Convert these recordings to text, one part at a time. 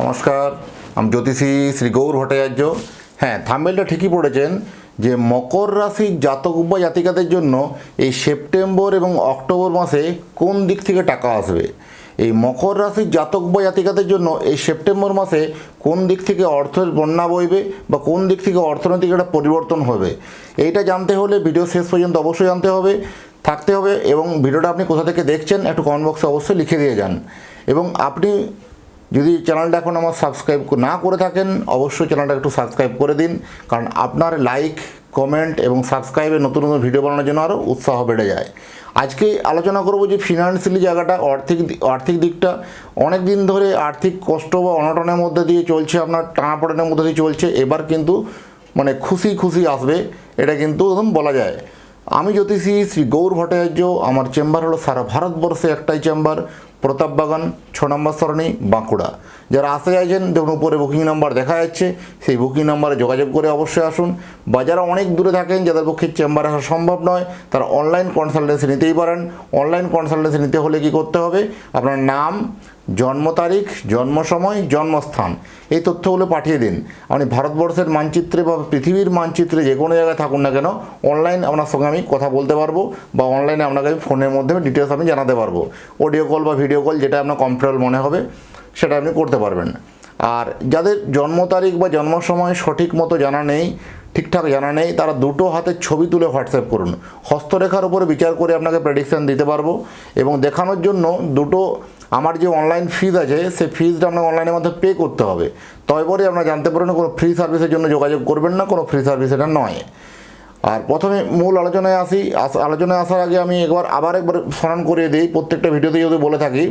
নমস্কার, আমি জ্যোতিষী শ্রী গৌর ভট্টাচার্য। হ্যাঁ থাম্বেলটা ঠিকই পড়েছেন যে মকর রাশির জাতক বা জাতিকাদের জন্য এই সেপ্টেম্বর এবং অক্টোবর মাসে কোন দিক থেকে টাকা আসবে? এই মকর রাশির জাতক বা জাতিকাদের জন্য এই সেপ্টেম্বর মাসে কোন দিক থেকে অর্থের বন্যা বইবে বা কোন দিক থেকে অর্থনৈতিক একটা পরিবর্তন হবে? এইটা জানতে হলে ভিডিও শেষ পর্যন্ত অবশ্যই জানতে হবে, থাকতে হবে এবং ভিডিওটা আপনি কোথা থেকে দেখছেন একটু কমেন্ট বক্সে অবশ্যই লিখে দিয়ে যান। এবং আপনি যদি চ্যানেলটা এখন আমার সাবস্ক্রাইব না করে থাকেন, অবশ্যই চ্যানেলটা একটু সাবস্ক্রাইব করে দিন। কারণ আপনার লাইক কমেন্ট এবং সাবস্ক্রাইবে নতুন নতুন ভিডিও বানানোর জন্য আরও উৎসাহ বেড়ে যায়। আজকে আলোচনা করব যে ফিনান্সিয়ালি জায়গাটা, আর্থিক আর্থিক দিকটা। অনেক দিন ধরে আর্থিক কষ্ট বা অনটনের মধ্যে দিয়ে চলছে, আপনার টানাপোড়েনের মধ্যে দিয়ে চলছে। এবার কিন্তু মানে খুশি খুশি আসবে, এটা কিন্তু একদম বলা যায়। আমি জ্যোতিষী শ্রী গৌর ভট্টাচার্য, আমার চেম্বার হলো সারা ভারতবর্ষে একটাই চেম্বার। প্রতাপবাগান, ছ নম্বর সরণি, বাঁকুড়া। যারা আসতে চাইছেন, দেখুন উপরে বুকিং নাম্বার দেখা যাচ্ছে। সেই বুকিং নাম্বারে যোগাযোগ করে অবশ্যই আসুন। বা যারা অনেক দূরে থাকেন, যাদের পক্ষে চেম্বারে আসা সম্ভব নয়, তারা অনলাইন কনসালটেন্সি নিতেই পারেন। অনলাইন কনসালটেন্সি নিতে হলে কি করতে হবে? আপনার নাম জন্ম তারিখ, জন্ম সময়, জন্মস্থান। এই তথ্যগুলো পাঠিয়ে দিন। আপনি ভারতবর্ষের মানচিত্রে বা পৃথিবীর মানচিত্রে যে কোনো জায়গায় থাকুন না কেন অনলাইন আপনার সঙ্গে আমি কথা বলতে পারব বা অনলাইনে আপনাকে আমি ফোনের মাধ্যমে ডিটেলস আমি জানাতে পারব। অডিও কল বা ভিডিও কল যেটা আপনার কমফোর্টেবল মনে হবে, সেটা আপনি করতে পারবেন। আর যাদের জন্ম তারিখ বা জন্ম সময় সঠিক মতো জানা নেই, ঠিকঠাক জানা নেই, তারা দুটো হাতের ছবি তুলে হোয়াটসঅ্যাপ করুন। হস্তরেখার উপরে বিচার করে আপনাকে প্রেডিকশান দিতে পারব এবং দেখানোর জন্য দুটো আমার যে অনলাইন ফিজ আছে, সেই ফিজটা আপনাকে অনলাইনের মধ্যে পে করতে হবে। তবে পরে আপনারা জানতে পারেন, কোনো ফ্রি সার্ভিসের জন্য যোগাযোগ করবেন না, কোনো ফ্রি সার্ভিস এটা নয়। আর প্রথমে মূল আলোচনায় আসি আলোচনায় আসার আগে আমি একবার, আবার একবার স্মরণ করিয়ে দিই, প্রত্যেকটা ভিডিওতে যদি বলে থাকি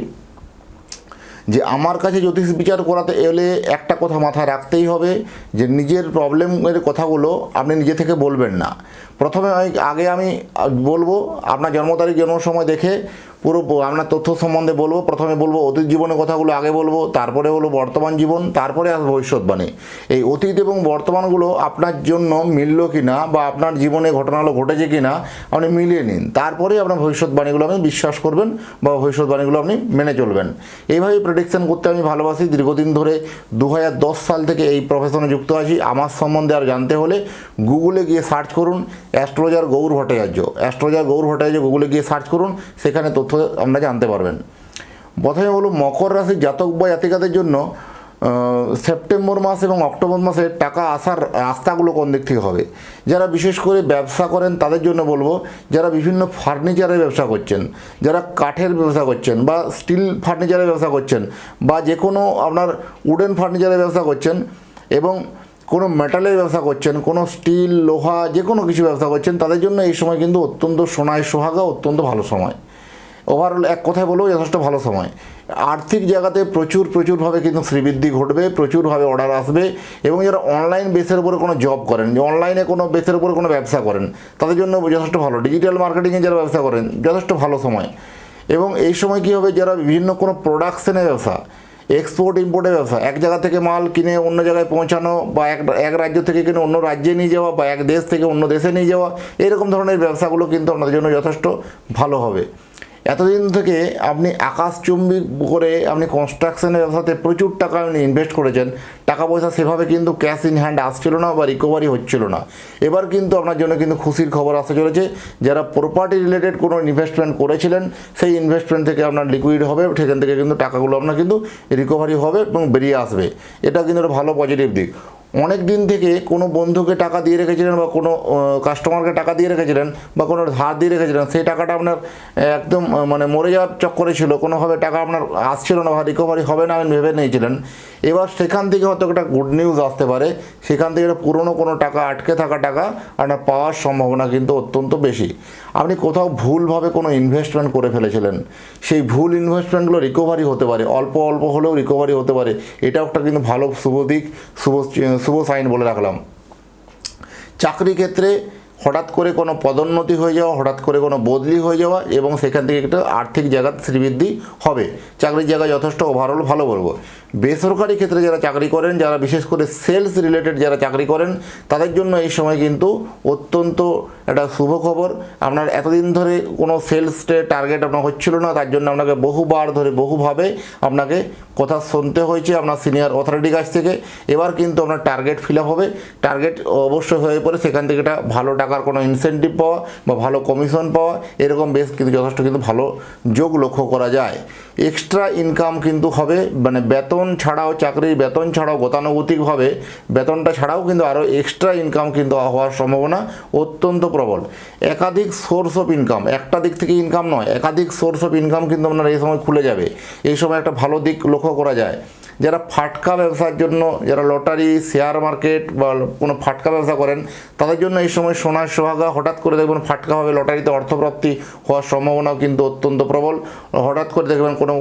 যে আমার কাছে জ্যোতিষ বিচার করাতে এলে একটা কথা মাথায় রাখতেই হবে যে নিজের প্রবলেমের কথাগুলো আপনি নিজে থেকে বলবেন না। প্রথমে আগে আমি বলব, আপনার জন্ম তারিখ, জন্ম সময় দেখে পুরো আপনার তথ্য সম্বন্ধে বলব, প্রথমে বলব অতীত জীবনের কথাগুলো, আগে বলব, তারপরে হলো বর্তমান জীবন, তারপরে আসবে ভবিষ্যৎবাণী। এই অতীত এবং বর্তমানগুলো আপনার জন্য মিলল কি না বা আপনার জীবনে ঘটনাগুলো ঘটেছে কি না আপনি মিলিয়ে নিন। তারপরে আপনার ভবিষ্যৎবাণীগুলো আপনি বিশ্বাস করবেন বা ভবিষ্যৎবাণীগুলো আপনি মেনে চলবেন। এইভাবে প্রেডিকশন করতে আমি ভালোবাসি। দীর্ঘদিন ধরে দু হাজার দশ সাল থেকে এই প্রফেশনে যুক্ত আছি। আমার সম্বন্ধে আর জানতে হলে গুগলে গিয়ে সার্চ করুন অ্যাস্ট্রোলজার গৌর ভট্টাচার্য। অ্যাস্ট্রোলজার গৌর ভট্টাচার্য গুগলে গিয়ে সার্চ করুন, সেখানে তথ্য আপনারা জানতে পারবেন। প্রথমে বলব মকর রাশির জাতক বা জাতিকাদের জন্য সেপ্টেম্বর মাস এবং অক্টোবর মাসে টাকা আসার রাস্তাগুলো কোন দিক থেকে হবে? যারা বিশেষ করে ব্যবসা করেন তাদের জন্য বলব, যারা বিভিন্ন ফার্নিচারের ব্যবসা করছেন, যারা কাঠের ব্যবসা করছেন বা স্টিল ফার্নিচারের ব্যবসা করছেন বা যে কোনো আপনার উডেন ফার্নিচারের ব্যবসা করছেন এবং কোনো মেটালের ব্যবসা করছেন, কোনো স্টিল, লোহা যে কোনো কিছু ব্যবসা করছেন, তাদের জন্য এই সময় কিন্তু অত্যন্ত সোনায় সোহাগা, অত্যন্ত ভালো সময়। ওভারঅল এক কথায় বলব যথেষ্ট ভালো সময়। আর্থিক জায়গাতে প্রচুর, প্রচুরভাবে কিন্তু শ্রীবৃদ্ধি ঘটবে, প্রচুরভাবে অর্ডার আসবে এবং যারা অনলাইন বেসের উপরে কোনো জব করেন অনলাইনে কোনো বেসের উপরে কোনো ব্যবসা করেন, তাদের জন্য যথেষ্ট ভালো। ডিজিটাল মার্কেটিংয়ে যারা ব্যবসা করেন, যথেষ্ট ভালো সময়। এবং এই সময় কী হবে, যারা বিভিন্ন কোনো প্রোডাকশনের ব্যবসা এক্সপোর্ট ইম্পোর্টের ব্যবসা, এক জায়গা থেকে মাল কিনে অন্য জায়গায় পৌঁছানো বা এক এক রাজ্য থেকে কিনে অন্য রাজ্যে নিয়ে যাওয়া বা এক দেশ থেকে অন্য দেশে নিয়ে যাওয়া, এরকম ধরনের ব্যবসাগুলো কিন্তু আপনাদের জন্য যথেষ্ট ভালো হবে। এতদিন থেকে আপনি আকাশচুম্বী করে আপনি কনস্ট্রাকশনের ব্যবসাতে প্রচুর টাকা আপনি ইনভেস্ট করেছেন। টাকা পয়সা সেভাবে কিন্তু ক্যাশ ইন হ্যান্ড আসছিল না বা রিকভারি হচ্ছিল না। এবার কিন্তু আপনার জন্য কিন্তু খুশির খবর আসতে চলেছে। যারা প্রপার্টি রিলেটেড কোনো ইনভেস্টমেন্ট করেছিলেন, সেই ইনভেস্টমেন্ট থেকে আপনার লিকুইড হবে, সেখান থেকে কিন্তু টাকাগুলো আপনার কিন্তু রিকভারি হবে এবং বেরিয়ে আসবে। এটা কিন্তু একটা ভালো পজিটিভ দিক। অনেক দিন থেকে কোনো বন্ধুকে টাকা দিয়ে রেখেছিলেন বা কোনো কাস্টমারকে টাকা দিয়ে রেখেছিলেন বা কোনো ধার দিয়ে রেখেছিলেন, সেই টাকাটা আপনার একদম মানে মরে যাওয়ার চক্করে ছিল, কোনোভাবে টাকা আপনার আসছিল না বা রিকভারি হবে না আপনি ভেবে নিয়েছিলেন। এবার সেখান থেকে হয়তো একটা গুড নিউজ আসতে পারে, সেখান থেকে একটা পুরনো কোনো টাকা, আটকে থাকা টাকা আপনার পাওয়ার সম্ভাবনা কিন্তু অত্যন্ত বেশি। আপনি কোথাও ভুলভাবে কোনো ইনভেস্টমেন্ট করে ফেলেছিলেন, সেই ভুল ইনভেস্টমেন্টগুলো রিকভারি হতে পারে, অল্প অল্প হলেও রিকভারি হতে পারে, এটাও একটা কিন্তু ভালো শুভ দিক, শুভ শুভ সাইন বলে রাখলাম। চাকরি ক্ষেত্রে হঠাৎ করে কোনো পদোন্নতি হয়ে যাওয়া, হঠাৎ করে কোনো বদলি হয়ে যাওয়া এবং সেখান থেকে একটা আর্থিক জায়গার শ্রীবৃদ্ধি হবে। চাকরির জায়গা যথেষ্ট ওভারঅল ভালো বলব। বেসরকারি ক্ষেত্রে যারা চাকরি করেন, যারা বিশেষ করে সেলস রিলেটেড যারা চাকরি করেন, তাদের জন্য এই সময় কিন্তু অত্যন্ত একটা শুভ খবর। আপনার এতদিন ধরে কোনো সেলসে টার্গেট আপনার হচ্ছিল না, তার জন্য আপনাকে বহুবার ধরে বহুভাবে আপনাকে কথা শুনতে হয়েছে আপনার সিনিয়র অথরিটির কাছ থেকে। এবার কিন্তু আপনার টার্গেট ফিল আপ হবে। টার্গেট অবশ্যই হয়ে পড়ে, সেখান থেকে একটা ভালো টাকার কোনো ইনসেন্টিভ পাওয়া বা ভালো কমিশন পাওয়া, এরকম বেশ কিন্তু যথেষ্ট কিন্তু ভালো যোগ লক্ষ্য করা যায়। এক্সট্রা ইনকাম কিন্তু হবে মানে বেতন ছাড়াও চাকরির বেতন ছাড়াও গতানুগতিকভাবে বেতনটা ছাড়াও কিন্তু আরও এক্সট্রা ইনকাম কিন্তু হওয়ার সম্ভাবনা অত্যন্ত প্রবল। একাধিক সোর্স অফ ইনকাম একটা দিক থেকে ইনকাম নয়, একাধিক সোর্স অফ ইনকাম কিন্তু আপনার এই সময় খুলে যাবে। এই সময় একটা ভালো দিক লক্ষ্য করা যায়। যারা ফাটকা ব্যবসার জন্য, যারা লটারি শেয়ার মার্কেট বা কোনো ফাটকা ব্যবসা করেন, তাদের জন্য এই সময় সোনার সোহাগা হঠাৎ করে দেখবেন ফাটকাভাবে লটারিতে অর্থপ্রাপ্তি হওয়ার সম্ভাবনাও কিন্তু অত্যন্ত প্রবল। হঠাৎ করে দেখবেন কোনো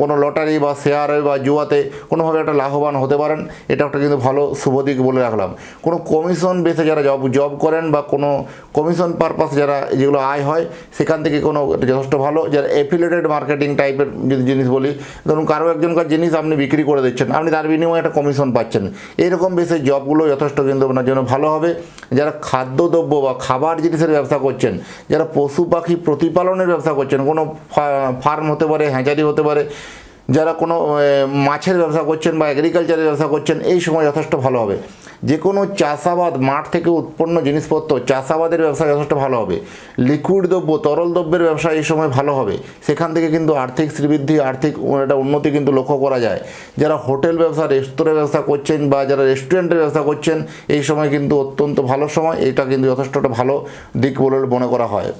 কোনো লটারি বা শেয়ারে বা জুয়াতে কোনোভাবে একটা লাভবান হতে পারেন, এটা একটা কিন্তু ভালো, শুভ দিক বলে রাখলাম। কোনো কমিশন বেসে যারা জব জব করেন বা কোনো কমিশন পারপাস যারা যেগুলো আয় হয়, সেখান থেকে কোনো যথেষ্ট ভালো। যারা অ্যাফিলেটেড মার্কেটিং টাইপের যদি জিনিস বলি, ধরুন কারও একজনকার জিনিস আপনি বিক্রি করে দিচ্ছেন, আপনি তার বিনিময়ে একটা কমিশন পাচ্ছেন। এইরকম বেসে জবগুলো যথেষ্ট কিন্তু আপনার জন্য ভালো হবে। যারা খাদ্যদ্রব্য বা খাবার জিনিসের ব্যবসা করছেন, যারা পশু পাখি প্রতিপালনের ব্যবসা করছেন, কোনো ফার্ম হতে পারে, হ্যাঁচারি হতে পারে। যারা কোনো মাছের ব্যবসা করছেন বা এগ্রিকালচারের ব্যবসা করছেন, এই সময় যথেষ্ট ভালো হবে। যে কোনো চাষাবাদ মাঠ থেকে উৎপন্ন জিনিসপত্র চাষাবাদের ব্যবসা যথেষ্ট ভালো হবে। লিকুইড দ্রব্য, তরল দ্রব্যের ব্যবসা এই সময় ভালো হবে। সেখান থেকে কিন্তু আর্থিক শ্রীবৃদ্ধি, আর্থিক একটা উন্নতি কিন্তু লক্ষ্য করা যায়। যারা হোটেল ব্যবসা, রেস্তোরাঁ ব্যবসা করছেন বা যারা রেস্টুরেন্টের ব্যবসা করছেন, এই সময় কিন্তু অত্যন্ত ভালো সময়। এটা কিন্তু যথেষ্ট একটা ভালো দিক বলে মনে করা হয়।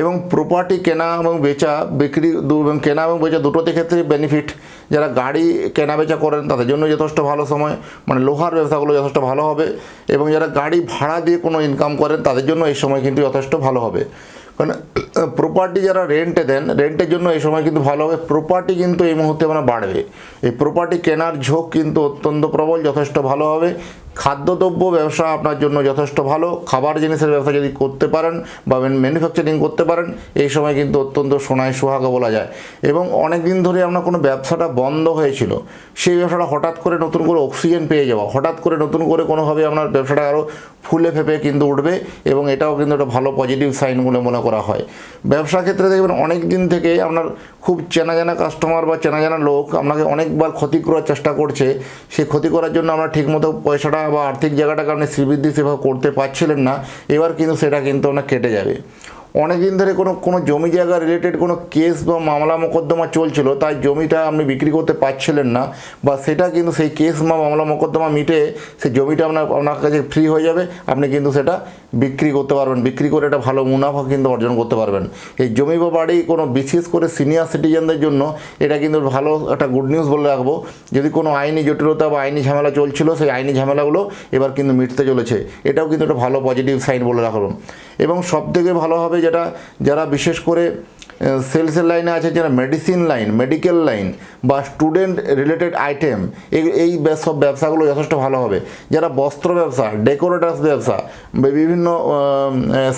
এবং প্রপার্টি কেনা এবং বেচা, বিক্রি এবং কেনা এবং বেচা দুটোতে ক্ষেত্রে বেনিফিট যারা গাড়ি কেনা বেচা করেন, তাদের জন্য যথেষ্ট ভালো সময় মানে লোহার ব্যবসাগুলো যথেষ্ট ভালো হবে এবং যারা গাড়ি ভাড়া দিয়ে কোনো ইনকাম করেন, তাদের জন্য এই সময় কিন্তু যথেষ্ট ভালো হবে। কারণ প্রপার্টি যারা রেন্টে দেন রেন্টের জন্য এই সময় কিন্তু ভালো হবে। প্রপার্টি কিন্তু এই মুহূর্তে মানে বাড়বে। এই প্রপার্টি কেনার ঝোঁক কিন্তু অত্যন্ত প্রবল, যথেষ্ট ভালো হবে। খাদ্যদ্রব্য ব্যবসা আপনার জন্য যথেষ্ট ভালো, খাবার জিনিসের ব্যবসা যদি করতে পারেন বা ম্যানুফ্যাকচারিং করতে পারেন, এই সময় কিন্তু অত্যন্ত সোনায় সোহাগা বলা যায়। এবং অনেক দিন ধরে আপনার কোনো ব্যবসাটা বন্ধ হয়েছিল, সেই ব্যবসাটা হঠাৎ করে নতুন করে অক্সিজেন পেয়ে যাওয়া, হঠাৎ করে নতুন করে কোনোভাবে আপনার ব্যবসাটা আরও ফুলে ফেপে কিন্তু উঠবে এবং এটাও কিন্তু একটা ভালো পজিটিভ সাইন বলে মনে করা হয়। ব্যবসা ক্ষেত্রে দেখবেন অনেক দিন থেকে আপনার খুব চেনা জানা কাস্টমার বা চেনা জানা লোক আপনাকে অনেকবার ক্ষতি করার চেষ্টা করছে, সেই ক্ষতি করার জন্য আপনার ঠিকমতো পয়সাটা বা আর্থিক জায়গাটাকে আপনি শ্রীবৃদ্ধি সেভাবে করতে পারছিলেন না, এবার কিন্তু সেটা কিন্তু ওনার কেটে যাবে। অনেক দিন ধরে কোনো কোনো জমি জায়গা রিলেটেড কোনো কেস বা মামলা মোকদ্দমা চলছিল, তাই জমিটা আপনি বিক্রি করতে পারছিলেন না, বা সেটা কিন্তু সেই কেস বা মামলা মোকদ্দমা মিটে সেই জমিটা আপনার আপনার কাছে ফ্রি হয়ে যাবে, আপনি কিন্তু সেটা বিক্রি করতে পারবেন। বিক্রি করে একটা ভালো মুনাফা কিন্তু অর্জন করতে পারবেন। এই জমি বা বাড়ি কোনো বিশেষ করে সিনিয়র সিটিজেনদের জন্য এটা কিন্তু ভালো একটা গুড নিউজ বলে রাখব। যদি কোনো আইনি জটিলতা বা আইনি ঝামেলা চলছিল, সেই আইনি ঝামেলাগুলো এবার কিন্তু মিটতে চলেছে। এটাও কিন্তু একটা ভালো পজিটিভ সাইন বলে রাখলাম। এবং সবথেকে ভালো হবে যেটা যারা বিশেষ করে সেলসের লাইনে আছে যারা মেডিসিন লাইন মেডিকেল লাইন বা স্টুডেন্ট রিলেটেড আইটেম এই সব ব্যবসাগুলো যথেষ্ট ভালো হবে। যারা বস্ত্র ব্যবসা ডেকোরেটার্স ব্যবসা বিভিন্ন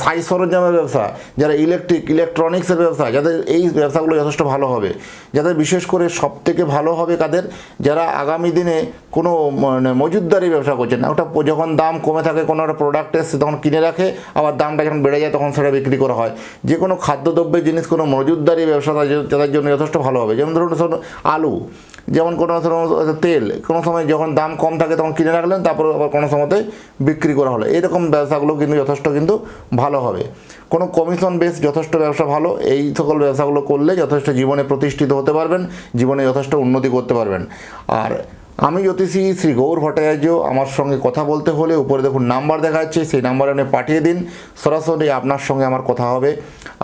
সাই সরঞ্জামের ব্যবসা, যারা ইলেকট্রিক ইলেকট্রনিক্সের ব্যবসা, যাদের এই ব্যবসাগুলো যথেষ্ট ভালো হবে। যাদের বিশেষ করে সব থেকে ভালো হবে কাদের? যারা আগামী দিনে কোনো মানে মজুদদারি ব্যবসা করছেন একটা যখন দাম কমে থাকে, কোনো একটা প্রোডাক্টের তখন কিনে রাখে, আবার দামটা যখন বেড়ে যায়, তখন সেটা বিক্রি করা হয়। যে কোনো খাদ্যদ্রব্যের জিনিস কোনো মজুদদারি ব্যবসা তাদের- জন্য যথেষ্ট ভালো হবে। যেমন ধরুন ধরুন আলু, যেমন কোনো তেল, কোনো সময় যখন দাম কম থাকে তখন কিনে রাখলেন, তারপর আবার কোনো সময়তে বিক্রি করা হলো। এরকম ব্যবসাগুলো কিন্তু যথেষ্ট কিন্তু ভালো হবে। কোনো কমিশন বেস যথেষ্ট ব্যবসা ভালো, এই সকল ব্যবসাগুলো করলে যথেষ্ট জীবনে প্রতিষ্ঠিত হতে পারবেন, জীবনে যথেষ্ট উন্নতি করতে পারবেন। আর আমি জ্যোতিষী শ্রী গৌর ভট্টাচার্য, আমার সঙ্গে কথা বলতে হলে উপরে দেখুন নাম্বার দেখা যাচ্ছে, সেই নাম্বারে আপনি পাঠিয়ে দিন, সরাসরি আপনার সঙ্গে আমার কথা হবে।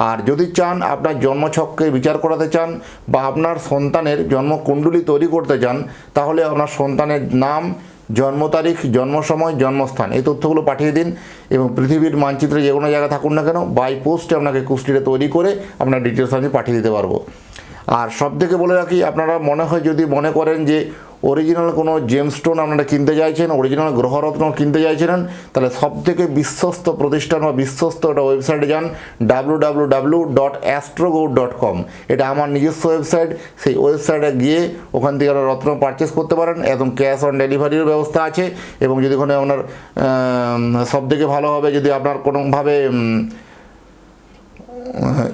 আর যদি চান আপনার জন্মছককে বিচার করাতে চান বা আপনার সন্তানের জন্মকুণ্ডলী তৈরি করতে চান, তাহলে আপনার সন্তানের নাম, জন্ম তারিখ, জন্ম সময়, জন্মস্থান, এই তথ্যগুলো পাঠিয়ে দিন এবং পৃথিবীর মানচিত্রে যে কোনো জায়গায় থাকুন না কেন বাই পোস্টে আপনাকে কুষ্টিটা তৈরি করে আপনার ডিটেলস আমি পাঠিয়ে দিতে পারব। আর সব থেকে বলে রাখি, আপনারা মনে হয় যদি মনে করেন যে অরিজিনাল কোনো জেমস্টোন আপনারা কিনতে চাইছেন অরিজিনাল গ্রহরত্ন কিনতে চাইছেন তাহলে সব থেকে বিশ্বস্ত প্রতিষ্ঠান বা বিশ্বস্ত একটা ওয়েবসাইটে যান W W W dot astrogaur dot com এটা আমার নিজস্ব ওয়েবসাইট সেই ওয়েবসাইটে গিয়ে ওখান থেকে আপনারা রত্ন পারচেস করতে পারেন, একদম ক্যাশ অন ডেলিভারির ব্যবস্থা আছে। এবং যদি ওখানে আপনার সব থেকে ভালো হবে যদি আপনার কোনোভাবে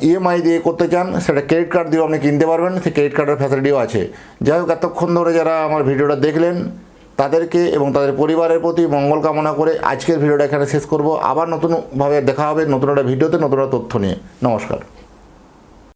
ইএমআই দিয়ে করতে চান, সেটা ক্রেডিট কার্ড দিয়েও আপনি কিনতে পারবেন, সেই ক্রেডিট কার্ডের ফ্যাসিলিটিও আছে। যাই হোক, এতক্ষণ ধরে যারা আমার ভিডিওটা দেখলেন, তাদেরকে এবং তাদের পরিবারের প্রতি মঙ্গল কামনা করে আজকের ভিডিওটা এখানে শেষ করব। আবার নতুনভাবে দেখা হবে নতুন একটা ভিডিওতে, নতুন একটা তথ্য নিয়ে। নমস্কার।